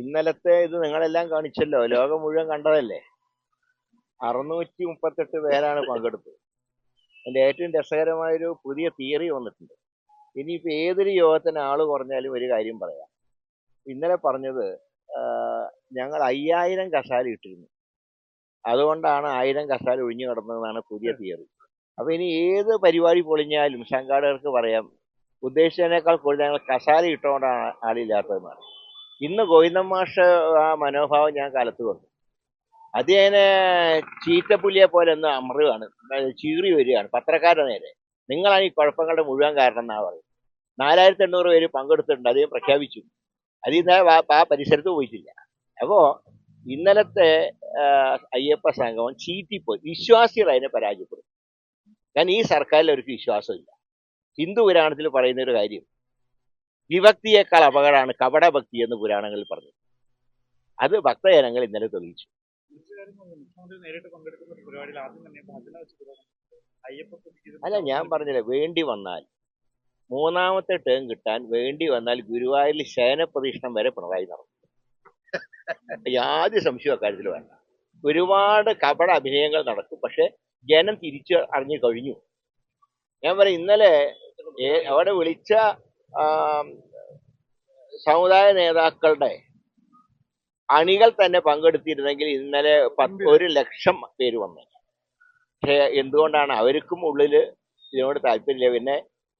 ഇന്നലത്തെ ഇത് നിങ്ങളെല്ലാം കാണിച്ചല്ലോ. ലോകം മുഴുവൻ കണ്ടതല്ലേ? അറുന്നൂറ്റി മുപ്പത്തെട്ട് പേരാണ് പങ്കെടുത്തത്. എന്റെ ഏറ്റവും രസകരമായൊരു പുതിയ തിയറി വന്നിട്ടുണ്ട്. ഇനിയിപ്പോൾ ഏതൊരു യോഗത്തിന് ആൾ കുറഞ്ഞാലും ഒരു കാര്യം പറയാം. ഇന്നലെ പറഞ്ഞത് ഞങ്ങൾ അയ്യായിരം കസാല ഇട്ടിരുന്നു. അതുകൊണ്ടാണ് ആയിരം കസാല ഒഴിഞ്ഞു കിടന്നതെന്നാണ് പുതിയ തിയറി. അപ്പൊ ഇനി ഏത് പരിപാടി പൊളിഞ്ഞാലും സംഘാടകർക്ക് പറയാം ഉദ്ദേശിച്ചതിനേക്കാൾ കൂടുതൽ ഞങ്ങൾ കസാല ഇട്ടുകൊണ്ടാണ് ആളില്ലാത്തതെന്നാണ്. ഇന്ന് ഗോവിന്ദൻ മാഷ് ആ മനോഭാവം ഞാൻ കാലത്ത് വന്നു അത് അതിനെ ചീറ്റപ്പുലിയെ പോലെ ഒന്ന് അമറുകയാണ്. ചീറി വരികയാണ് പത്രക്കാരുടെ നേരെ. നിങ്ങളാണ് ഈ കുഴപ്പങ്ങളുടെ മുഴുവൻ കാരണം എന്നാ പറയുന്നത്. നാലായിരത്തി എണ്ണൂറ് പേര് പങ്കെടുത്തിട്ടുണ്ട് അദ്ദേഹം പ്രഖ്യാപിച്ചു. അതിൽ ആ- പരിസരത്ത് പോയിട്ടില്ല. അപ്പോ ഇന്നലത്തെ അയ്യപ്പ സംഗമം ചീറ്റിപ്പോയി. വിശ്വാസികൾ അതിനെ പരാജയപ്പെടും. ഞാൻ ഈ സർക്കാരിൽ അവർക്ക് വിശ്വാസമില്ല. ഹിന്ദു പുരാണത്തിൽ പറയുന്ന ഒരു കാര്യം വിഭക്തിയേക്കാൾ അപകടമാണ് കപടഭക്തി എന്ന് പുരാണങ്ങളിൽ പറഞ്ഞു അത് ഭക്തജനങ്ങൾ ഇന്നലെ തെളിയിച്ചു. അല്ല ഞാൻ പറഞ്ഞില്ല വേണ്ടി വന്നാൽ. മൂന്നാമത്തെ ടേം കിട്ടാൻ വേണ്ടി വന്നാൽ ഗുരുവായൂരിൽ ശയനപ്രദീക്ഷണം വരെ പിണറായി നടന്നു യാതൊരു സംശയം അക്കാര്യത്തിൽ വേണ്ട. ഒരുപാട് കപട അഭിനയങ്ങൾ നടക്കും പക്ഷെ ജനം തിരിച്ചു അറിഞ്ഞു കഴിഞ്ഞു. ഞാൻ പറയാം ഇന്നലെ അവിടെ വിളിച്ച സമുദായ നേതാക്കളുടെ അണികൾ തന്നെ പങ്കെടുത്തിരുന്നെങ്കിൽ ഇന്നലെ പത്ത് ഒരു ലക്ഷം പേര് വന്നു. പക്ഷേ എന്തുകൊണ്ടാണ് അവർക്കും ഉള്ളിൽ ഇതിനോട് താല്പര്യമില്ല? പിന്നെ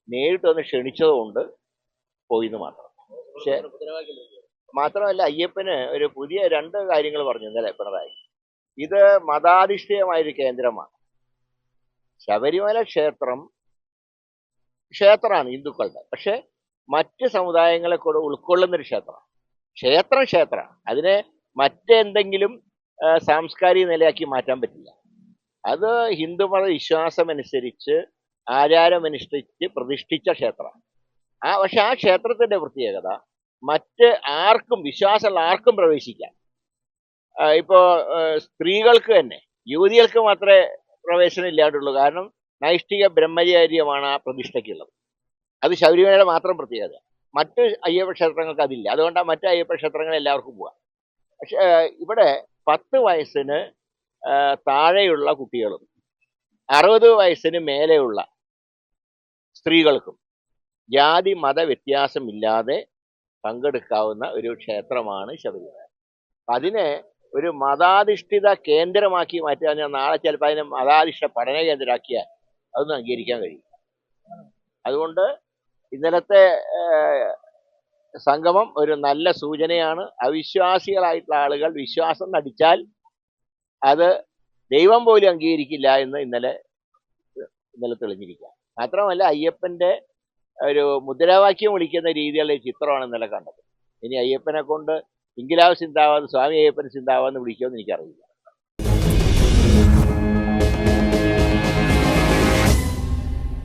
നേരിട്ട് വന്ന് ക്ഷണിച്ചതുകൊണ്ട് പോയിന്ന് മാത്രം. പക്ഷെ മാത്രമല്ല അയ്യപ്പന് ഒരു പുതിയ രണ്ട് കാര്യങ്ങൾ പറഞ്ഞു ഇന്നലെ പിണറായി. ഇത് മതാധിഷ്ഠിതമായൊരു കേന്ദ്രമാണ്. ശബരിമല ക്ഷേത്രം ക്ഷേത്രമാണ് ഹിന്ദുക്കളുടെ. പക്ഷെ മറ്റ് സമുദായങ്ങളെ കൂടെ ഉൾക്കൊള്ളുന്ന ഒരു ക്ഷേത്രമാണ് ക്ഷേത്രം ക്ഷേത്രമാണ് അതിനെ മറ്റെന്തെങ്കിലും സാംസ്കാരിക നിലയാക്കി മാറ്റാൻ പറ്റില്ല. അത് ഹിന്ദുമത വിശ്വാസമനുസരിച്ച് ആചാരമനുഷ്ഠിച്ച് പ്രതിഷ്ഠിച്ച ക്ഷേത്രമാണ് ആ പക്ഷെ ആ ക്ഷേത്രത്തിന്റെ പ്രത്യേകത മറ്റ് ആർക്കും വിശ്വാസമുള്ള ആർക്കും പ്രവേശിക്കാം. ഇപ്പോ സ്ത്രീകൾക്ക് തന്നെ യുവതികൾക്ക് മാത്രമേ പ്രവേശനം ഇല്ലാണ്ടുള്ളൂ. കാരണം നൈഷ്ഠിക ബ്രഹ്മചാര്യമാണ് ആ പ്രതിഷ്ഠയ്ക്കുള്ളത്. അത് ശബരിമലയുടെ മാത്രം പ്രത്യേകത. മറ്റ് അയ്യപ്പ ക്ഷേത്രങ്ങൾക്ക് അതില്ല. അതുകൊണ്ടാണ് മറ്റ് അയ്യപ്പ ക്ഷേത്രങ്ങൾ എല്ലാവർക്കും പോവാം. പക്ഷേ ഇവിടെ പത്ത് വയസ്സിന് താഴെയുള്ള കുട്ടികളും അറുപത് വയസ്സിന് മേലെയുള്ള സ്ത്രീകൾക്കും ജാതി മത വ്യത്യാസമില്ലാതെ പങ്കെടുക്കാവുന്ന ഒരു ക്ഷേത്രമാണ് ശബരിമല. അതിനെ ഒരു മതാധിഷ്ഠിത കേന്ദ്രമാക്കി മാറ്റാൻ ഞാൻ നാളെ ചിലപ്പോൾ അതിനെ മതാധിഷ്ഠ പഠന കേന്ദ്രമാക്കിയാൽ അതൊന്നും അംഗീകരിക്കാൻ കഴിയും അതുകൊണ്ട് ഇന്നലത്തെ സംഗമം ഒരു നല്ല സൂചനയാണ്. അവിശ്വാസികളായിട്ടുള്ള ആളുകൾ വിശ്വാസം നടിച്ചാൽ അത് ദൈവം പോലും അംഗീകരിക്കില്ല എന്ന് ഇന്നലെ ഇന്നലെ തെളിഞ്ഞിരിക്കുക. മാത്രമല്ല അയ്യപ്പന്റെ ഒരു മുദ്രാവാക്യം വിളിക്കുന്ന രീതിയിലുള്ള ചിത്രമാണ് ഇന്നലെ കണ്ടത്. ഇനി അയ്യപ്പനെ കൊണ്ട് ഇംഗിലാവ് സിന്താവാന്ന് സ്വാമി അയ്യപ്പൻ ചിന്താവാന്ന് വിളിക്കുമെന്ന് എനിക്കറിയില്ല.